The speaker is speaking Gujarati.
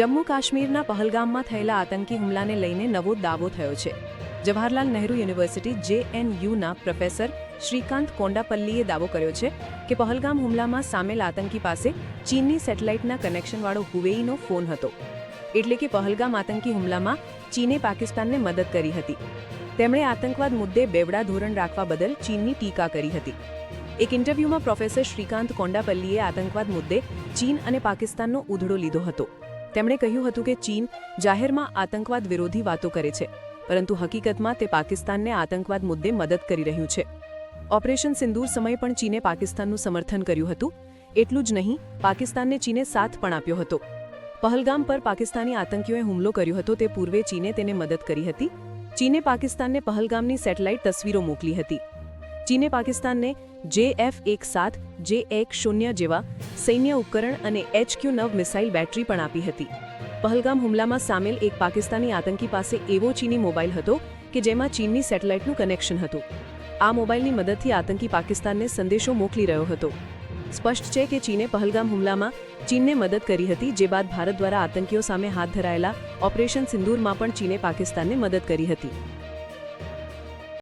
જમ્મુ કાશ્મીરના પહલગામમાં થયેલા આતંકી હુમલાને લઈને નવો દાવો થયો છે. જવાહરલાલ નહેરુ યુનિવર્સિટી જેએનયુના પ્રોફેસર શ્રીકાંત કોંડાપલ્લીએ દાવો કર્યો છે કે પહલગામ હુમલામાં સામેલ આતંકી પાસે ચીનની સેટેલાઇટના કનેક્શનવાળો હુવેઈનો ફોન હતો. એટલે કે પહલગામ આતંકી હુમલામાં ચીને પાકિસ્તાનને મદદ કરી હતી. તેમણે આતંકવાદ મુદ્દે બેવડા ધોરણ રાખવા બદલ ચીનની ટીકા કરી હતી. એક ઇન્ટરવ્યૂમાં પ્રોફેસર શ્રીકાંત કોંડાપલ્લીએ આતંકવાદ મુદ્દે ચીન અને પાકિસ્તાનનો ઉધડો લીધો હતો. તેમણે કહ્યું હતું કે ચીન જાહેરમાં આતંકવાદ વિરોધી વાતો કરે છે, પરંતુ હકીકતમાં તે પાકિસ્તાનને આતંકવાદ મુદ્દે મદદ કરી રહ્યું છે. ઓપરેશન સિંદૂર સમયે પણ ચીને પાકિસ્તાનનું સમર્થન કર્યું હતું, એટલું જ નહીં, પાકિસ્તાનને ચીને સાથ પણ આપ્યો હતો. પહલગામ પર પાકિસ્તાની આતંકીઓએ હુમલો કર્યો હતો, તે પૂર્વે ચીને તેને મદદ કરી હતી. ચીને પાકિસ્તાનને પહલગામની સેટેલાઇટ તસવીરો મોકલી હતી. ચીને પાકિસ્તાનને જે એફ એક સાત જે એક શૂન્ય જેવા સૈન્ય ઉપકરણ અને એચક્યુ નવ મિસાઇલ બેટરી પણ આપી હતી. પહલગામ હુમલામાં સામેલ એક પાકિસ્તાની આતંકી પાસે એવો ચીની મોબાઈલ હતો કે જેમાં ચીનની સેટેલાઇટનું કનેક્શન હતું. આ મોબાઈલની મદદથી આતંકી પાકિસ્તાનને સંદેશો મોકલી રહ્યો હતો. સ્પષ્ટ છે કે ચીને પહલગામ હુમલામાં ચીનને મદદ કરી હતી, જે બાદ ભારત દ્વારા આતંકીઓ સામે હાથ ધરાયેલા ઓપરેશન સિંદૂરમાં પણ ચીને પાકિસ્તાનને મદદ કરી હતી.